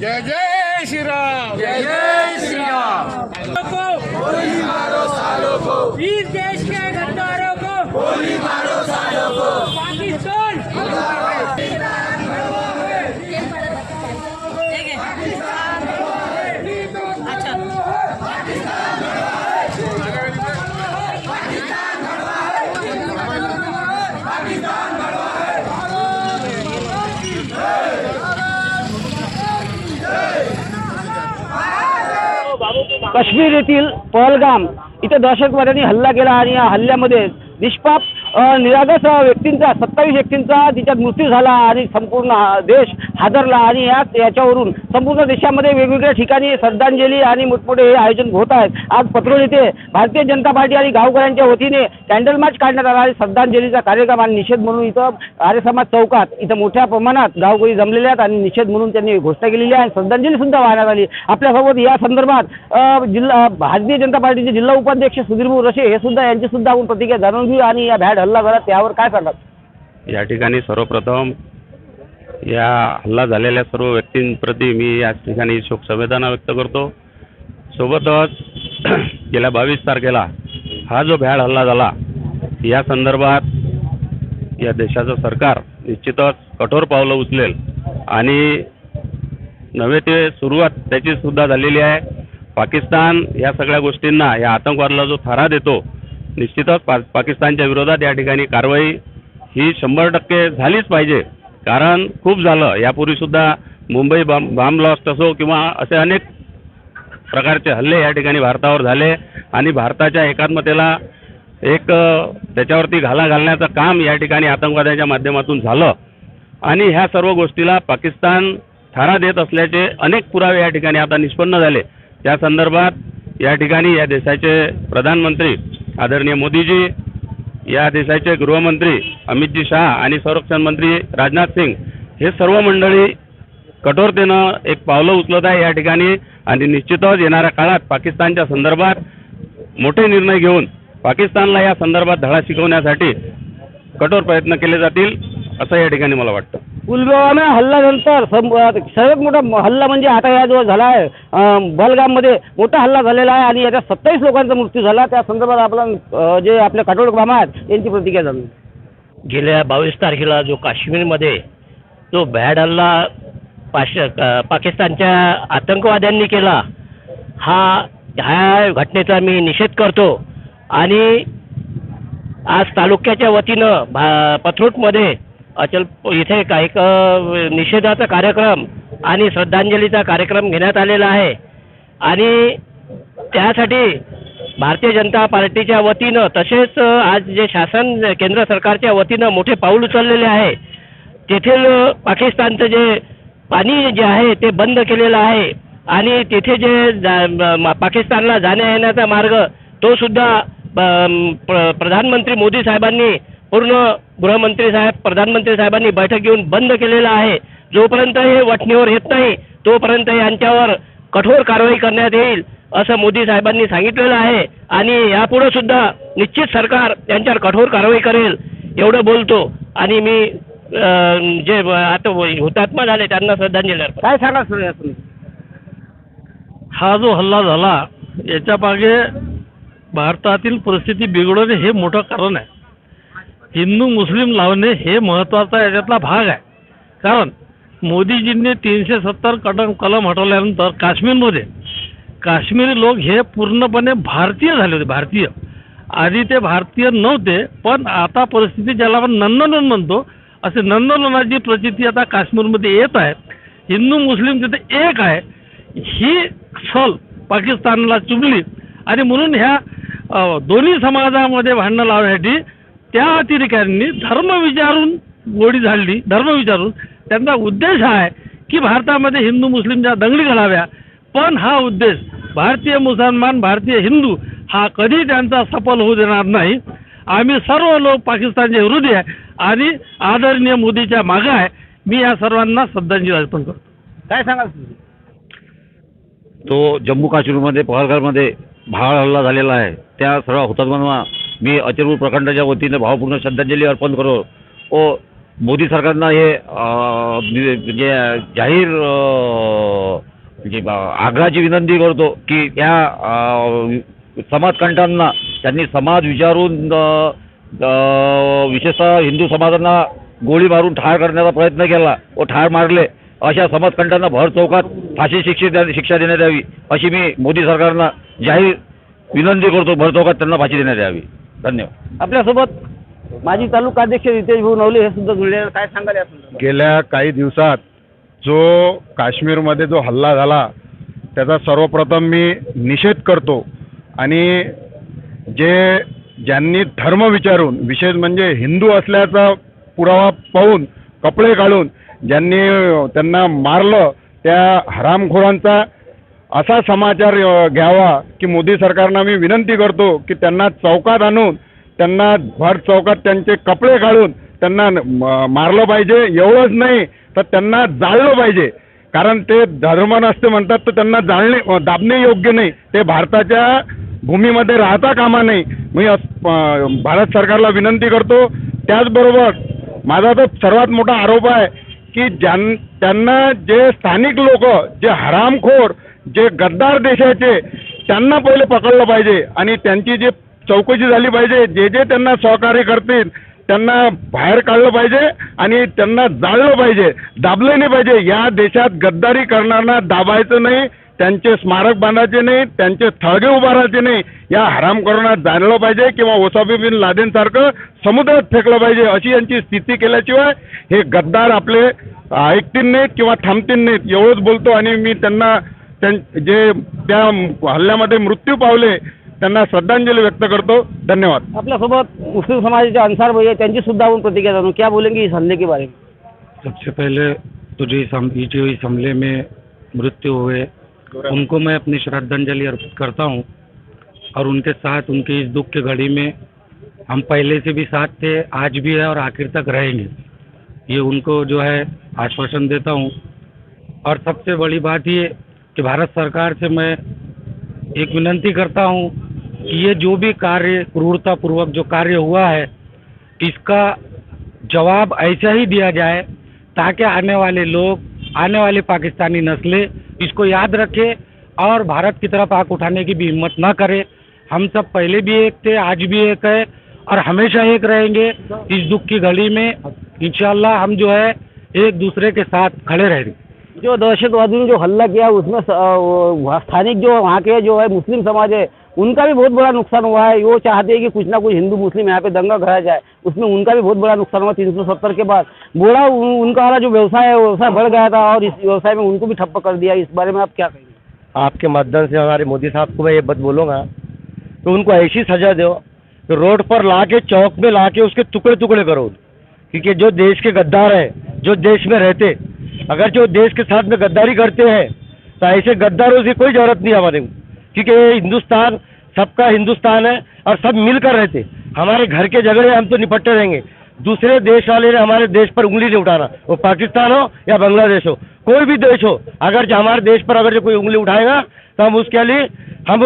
जय जय श्रीराम जय जय श्रीराम इस देश के गद्दारों को। गोली मारो सालों को। काश्मीर येथील पहलगाम इथं दहशतवाद्यांनी हल्ला केला आणि या हल्ल्यामध्ये निष्पाप निरागस व्यक्तींचा सत्तावीस व्यक्तींचा तिच्यात मृत्यू झाला आणि संपूर्ण देश हादरला आणि यात याच्यावरून संपूर्ण देशामध्ये वेगवेगळ्या ठिकाणी श्रद्धांजली आणि मोठमोठे हे आयोजन होत आहेत. आज पत्रोल येथे भारतीय जनता पार्टी आणि गावकऱ्यांच्या वतीने कॅन्डल मार्च काढण्यात आला आणि श्रद्धांजलीचा कार्यक्रम आणि निषेध म्हणून इथं आर्य समाज चौकात इथं मोठ्या प्रमाणात गावकरी जमलेले आहेत आणि निषेध म्हणून त्यांनी घोषणा केलेली आहे. श्रद्धांजली सुद्धा वाहण्यात आली. आपल्यासोबत या संदर्भात जिल्हा भारतीय जनता पार्टीचे जिल्हा उपाध्यक्ष सुधीरभू रशे हे सुद्धा यांची सुद्धा आपण प्रतिक्रिया जाणून घेऊ आणि या भॅड हल्ला झाला त्यावर काय सांगतात या ठिकाणी सर्वप्रथम या हल्ला झालेल्या सर्व व्यक्तींप्रती मी या ठिकाणी शोक संवेदना व्यक्त करतो. सोबतच गेल्या बावीस तारखेला हा जो भ्याड हल्ला झाला या संदर्भात या देशाचं सरकार निश्चितच कठोर पावलं उचलेल आणि नव्हे ते सुरुवात त्याची सुद्धा झालेली आहे. पाकिस्तान या सगळ्या गोष्टींना या आतंकवादाला जो थारा देतो निश्चितच पा पाकिस्तानच्या विरोधात या ठिकाणी कारवाई ही शंभर टक्के झालीच पाहिजे. कारण खूप झालं. यापूर्वीसुद्धा मुंबई बॉम्ब बॉम्ब ब्लास्ट असो किंवा असे अनेक प्रकारचे हल्ले या ठिकाणी भारतावर झाले आणि भारताच्या एकात्मतेला एक त्याच्यावरती घाला घालण्याचं काम या ठिकाणी आतंकवादाच्या माध्यमातून झालं. आणि ह्या सर्व गोष्टीला पाकिस्तान थारा देत असल्याचे अनेक पुरावे या ठिकाणी आता निष्पन्न झाले. त्या संदर्भात या ठिकाणी या देशाचे प्रधानमंत्री आदरणीय मोदीजी या देशाचे गृहमंत्री अमितजी शहा आणि संरक्षण मंत्री राजनाथ सिंग हे सर्व मंडळी कठोरतेनं एक पावलं उचलत आहे या ठिकाणी आणि निश्चितच येणाऱ्या काळात पाकिस्तानच्या संदर्भात मोठे निर्णय घेऊन पाकिस्तानला या संदर्भात धडा शिकवण्यासाठी कठोर प्रयत्न केले जातील असं या ठिकाणी मला वाटतं. पुलवामा हल्ल्यानंतर सम- सर्वात मोठा हल्ला म्हणजे आता या जो झाला आहे बलगाममध्ये मोठा हल्ला झालेला आहे आणि याच्यात सत्तावीस लोकांचा मृत्यू झाला. त्या संदर्भात आपला जे आपले काटोळ मामा आहेत यांची प्रतिक्रिया झाली गेल्या बावीस तारखेला जो काश्मीरमध्ये जो भॅड हल्ला पाश पाकिस्तानच्या आतंकवाद्यांनी केला हा ह्या घटनेचा मी निषेध करतो. आणि आज तालुक्याच्या वतीनं भा पथरूटमध्ये अचल इथे काही निषेधाचा कार्यक्रम आणि श्रद्धांजलीचा कार्यक्रम घेण्यात आलेला आहे. आणि त्यासाठी भारतीय जनता पार्टीच्या वतीनं तसेच आज जे शासन केंद्र सरकारच्या वतीनं मोठे पाऊल उचललेले आहे. तेथील पाकिस्तानचं जे पाणी जे आहे ते बंद केलेलं आहे. आणि तेथे जे जा- पाकिस्तानला जाण्या येण्याचा मार्ग तो सुद्धा ब- प्र- प्रधानमंत्री मोदी साहेबांनी पूर्ण गृहमंत्री साहेब प्रधानमंत्री साहेबांनी बैठक घेऊन बंद केलेला आहे. जोपर्यंत हे वठणीवर येत नाही तोपर्यंत यांच्यावर कठोर कारवाई करण्यात येईल असं मोदी साहेबांनी सांगितलेलं आहे. आणि यापुढे सुद्धा निश्चित सरकार यांच्यावर कठोर कारवाई करेल एवढं बोलतो. आणि मी जे आता हुतात्मा झाले त्यांना श्रद्धांजली अर्पण. काय सांगा सर या तुम्ही? हा जो हल्ला झाला याच्या मागे भारतातील परिस्थिती बिघडवणे हे मोठं कारण आहे. हिंदू मुस्लिम लावणे हे महत्त्वाचा याच्यातला भाग आहे. कारण मोदीजींनी तीनशे सत्तर कलम कलम हटवल्यानंतर काश्मीरमध्ये काश्मीरी लोक हे पूर्णपणे भारतीय झाले होते भारतीय. आधी ते भारतीय नव्हते पण आता परिस्थिती ज्याला आपण नंदनवन म्हणतो असे नंदनवनाची प्रचिती आता काश्मीरमध्ये येत आहे. हिंदू मुस्लिम तिथे एक आहे. ही सल पाकिस्तानला चुकली आणि म्हणून ह्या दोन्ही समाजामध्ये भांडणं लावण्यासाठी त्या अतिरेक्यांनी धर्म विचारून गोडी झाडली धर्म विचारून. त्यांचा उद्देश हा आहे की भारतामध्ये हिंदू मुस्लिमच्या दंगली घडाव्या पण हा उद्देश भारतीय मुसलमान भारतीय हिंदू हा कधी त्यांचा सफल होऊ देणार नाही. आम्ही सर्व लोक पाकिस्तानच्या विरोधी आहे आणि आदरणीय मोदीच्या मागं आहे. मी या सर्वांना श्रद्धांजली अर्पण करतो. काय सांगाल तुम्ही? तो जम्मू काश्मीरमध्ये पहलगाममध्ये भाळ हल्ला झालेला आहे. त्या सर्व हुतात्म्यांना मी अचलपूर प्रखंडाच्या वतीने भावपूर्ण श्रद्धांजली अर्पण करतो व मोदी सरकारनं हे म्हणजे जाहीर म्हणजे आग्रहाची विनंती करतो की या समाजकंठांना त्यांनी समाज विचारून विशेषतः हिंदू समाजांना गोळी मारून ठार करण्याचा प्रयत्न केला. व ठार मारले. अशा समाजकंठांना भर चौकात फाशी शिक्षा द्या शिक्षा देण्यात यावी. अशी मी मोदी सरकारनं जाहीर विनंती करतो. भर चौकात त्यांना फाशी देण्यात यावी. धन्यवाद आपल्यासोबत माजी तालुका अध्यक्ष रितेश भाऊ नवले हे सुद्धा जुळले. काय सांगाल या संदर्भात? गेल्या काही दिवसात जो काश्मीरमध्ये जो हल्ला झाला त्याचा सर्वप्रथम मी निषेध करतो आणि जे ज्यांनी धर्म विचारून विशेष म्हणजे हिंदू असल्याचा पुरावा पाहून कपडे काढून ज्यांनी त्यांना मारलं त्या हरामखोरांचा असा समाचार घ्यावा की मोदी सरकारनं मी विनंती करतो की त्यांना चौकात आणून त्यांना भर चौकात त्यांचे कपडे घालून त्यांना म- मारलं पाहिजे. एवढंच नाही तर त्यांना जाळलं पाहिजे. कारण ते धर्म नसते म्हणतात तर त्यांना जाळणे दाबणे योग्य नाही. ते भारताच्या भूमीमध्ये राहता कामा नाही. मी भारत सरकारला विनंती करतो. त्याचबरोबर माझा तर सर्वात मोठा आरोप आहे की ज्यां त्यांना जे स्थानिक लोक जे हरामखोर जे गद्दार देशाचे त्यांना पहिले पकडलं पाहिजे आणि त्यांची जी चौकशी झाली पाहिजे जे जे त्यांना सहकार्य करतील त्यांना बाहेर काढलं पाहिजे आणि त्यांना जाळलं पाहिजे दाबलं नाही पाहिजे. या देशात गद्दारी करणाऱ्यांना दाबायचं नाही त्यांचे स्मारक बांधायचे नाही त्यांचे थळगे उभारायचे नाही. या हरामखोरांना जाणलं पाहिजे किंवा ओसाबी बिन लादेनसारखं समुद्रात फेकलं पाहिजे अशी यांची स्थिती केल्याशिवाय हे गद्दार आपले ऐकतील नाहीत किंवा थांबतील नाहीत. एवढंच बोलतो आणि मी त्यांना जे त्या हल्ल्यामध्ये मृत्यू पावले त्यांना श्रद्धांजली व्यक्त करतो. धन्यवाद. आपल्यासोबत मुस्लिम समाजाचे त्यांची सुद्धा आपण प्रतिक्रिया जाणू क्या बोलेंगे इस हमले के बारे में? सबसे पहले तो जो इस हम- जो इस हमले में मृत्यु हुए उनको मैं अपनी श्रद्धांजलि अर्पित करता हूँ और उनके साथ उनके इस दुख की घड़ी में हम पहले से भी साथ थे आज भी है और आखिर तक रहेंगे। ये उनको जो है आश्वासन देता हूँ। और सबसे बड़ी बात ये कि भारत सरकार से मैं एक विनंती करता हूँ कि ये जो भी कार्य, क्रूरतापूर्वक जो कार्य हुआ है, इसका जवाब ऐसा ही दिया जाए ताकि आने वाले लोग, आने वाली पाकिस्तानी नस्लें इसको याद रखें और भारत की तरफ़ आँख उठाने की भी हिम्मत ना करें। हम सब पहले भी एक थे, आज भी एक है और हमेशा एक रहेंगे। इस दुख की घड़ी में, इंशाल्लाह हम जो है, एक दूसरे के साथ खड़े रहेंगे। जो दहशतवादी ने जो हल्ला किया, उसमें स्थानिक जो वहाँ के जो है मुस्लिम समाज है, उनका भी बहुत बड़ा नुकसान हुआ है। वो चाहते हैं कि कुछ ना कुछ हिंदू, मुस्लिम यहाँ पे दंगा कराया जाए। उसमें उनका भी बहुत बड़ा नुकसान हुआ तीन सौ सत्तर के बाद। बोला उनका वाला जो व्यवसाय है व्यवसाय बढ़ गया था और इस व्यवसाय में उनको भी ठप्प कर दिया। इस बारे में आप क्या कहेंगे? आपके माध्यम से हमारे मोदी साहब को मैं ये बात बोलूँगा तो उनको ऐसी सजा दो तो रोड पर ला के चौक में ला के उसके टुकड़े टुकड़े करो। क्योंकि जो देश के गद्दार हैं, जो देश में रहते अगर जो देश के साथ में गद्दारी करते हैं तो ऐसे गद्दारों से कोई ज़रूरत नहीं हमारे क्योंकि हिंदुस्तान, सबका हिंदुस्तान है और सब मिलकर रहते। हमारे घर के झगड़े हम तो निपटते रहेंगे। दूसरे देश वाले ने हमारे देश पर उंगली नहीं उठाना। वो पाकिस्तान हो या बांग्लादेश हो, कोई भी देश हो, अगर जो हमारे देश पर अगर जो कोई उंगली उठाएगा तो हम उसके लिए, हम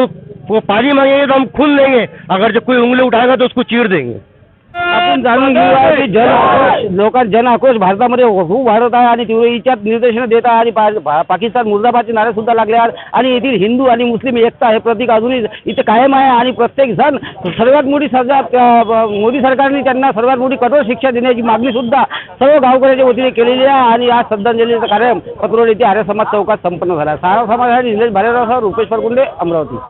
वो पानी मांगेंगे तो हम खून लेंगे अगर जो कोई उंगली उठाएगा तो उसको चीर देंगे। आपण जाणून घेऊया की जन आक्रोश लोकांत जन आक्रोश भारतामध्ये खूप वाढत आहे आणि तीव्र हिच्यात निर्देशनं देत आहे आणि पा- पाकिस्तान मुर्दाबादचे नारे सुद्धा लागले आहेत. आणि येथील हिंदू आणि मुस्लिम एकता हे प्रतीक अजूनही इथे कायम आहे आणि प्रत्येक जण सर्वात मोठी सजा अ, मोदी सरकारने त्यांना सर्वात मोठी कठोर शिक्षा देण्याची मागणी सुद्धा सर्व गावकऱ्याच्या वतीने केलेली आहे आणि आज श्रद्धांजलीचा कार्यक्रम पत्रवली येथे आर्य समाज चौकात संपन्न झाला. सारा समाजासाठी निलेश भालेराव रुपेश फरकुंडे अमरावती.